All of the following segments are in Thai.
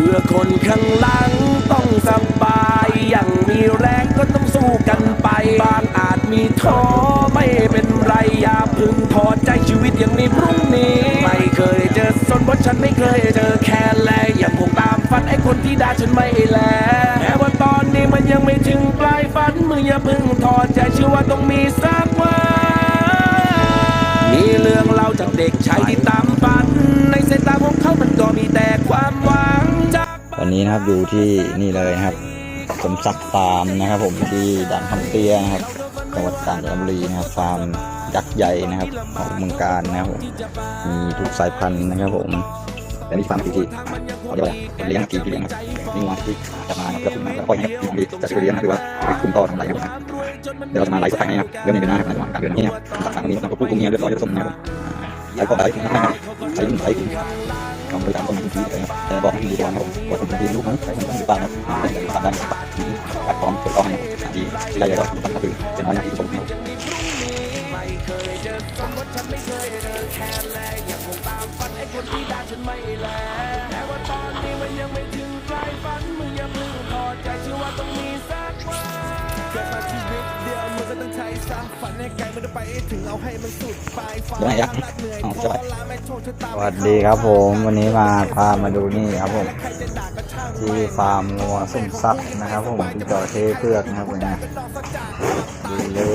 ื่อคนข้างหลังต้องสบายอย่างมีแรงก็ต้องสู้กันไปบางอาจมีท้อไม่เป็นไรอย่าพึงพอใจชีวิตยังมีพรุ่งนี้ ไม่เคยเจอสนเพราะฉันไม่เคยเจอแค่แลยังคงตามฝันไอ้คนที่ด่าฉันไม่แลแม้ว่าตอนนี้มันยังไม่ถึงปลายฝันมึงอย่าพึงทอดใจเชื่อว่าต้องมีสักวันมีเรื่องเล่าจากเด็กชายที่ตามฝัน ในสายตาของเขามันก็มีแต่ความหวังจาก ตอนนี้นะครับอยู่ที่นี่เลยครับ สมศักดิ์ฟาร์มนะครับผมที่ด่านคำเตี้ยนะครับจังหวัดกาญจนบุรีนะครับฟาร์มยักษ์ใหญ่นะครับของเมืองการนะครับผมมีทุกสายพันธุ์นะครับผมแต่มีฟาร์มกี่ที่เขาเรียกว่าเลี้ยงกี่ที่เลี้ยงครับนี่วัวที่จะมานะครับแล้วก็ปล่อยให้น้องดีจะช่วยเลี้ยงนะคือว่าไปคุมต่อทำอะไรนะครับเดี๋ยวเราจะมาไลฟ์สดภายในนะครับเรื่องนี้เป็นหน้าครับในระหว่างการเดินนี้นะครับสามนี้เราก็พูดตรงนี้เรียบร้อยเรียบร้อยนะครับไลฟ์ก็ไลฟ์นะครับ ไปตามคนที่ดีเลยนะบแต่บอกให้ดีก่อนนะว่าคุณจะดีลูกมั้งใช้มันหรือเปล่านะครับเป็นการทำได้นะครับแพลตฟอร์มถูกต้องนะดีที่ได้ก็ต้องก็คือเป็นน้อยอย่างที่ชมนะครับแต่ว่าตอนนี้มันยังไม่ถึงปลายฝันมึงอย่าเพิ่งพอง กวันเกิดมาชีวิตเดียวมึงก็ต้องใช้ซะฝันให้ไกลมันจะไปให้ถึงเอาให้มันสุดปลายฝันเดี๋ยวไหนอะรักเหนื่อยอ๋อพจะอไปลาไม่โทษชะตาสวัสดีครับผมวันนี้มาพามาดูนี่ครับผมที่ฟาร์มงัวสุ่มซักนะครับผมที่จอเทเพือกนะครับผมนะดูเล่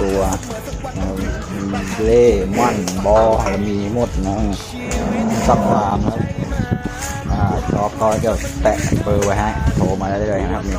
ตัวนะครับมีเล่มั่นบอมีหมดนะซักฟาร์มครับอ่าชอบก็จะแตะเบอร์ไว้ให้โทรมาได้เลยนะครับนี่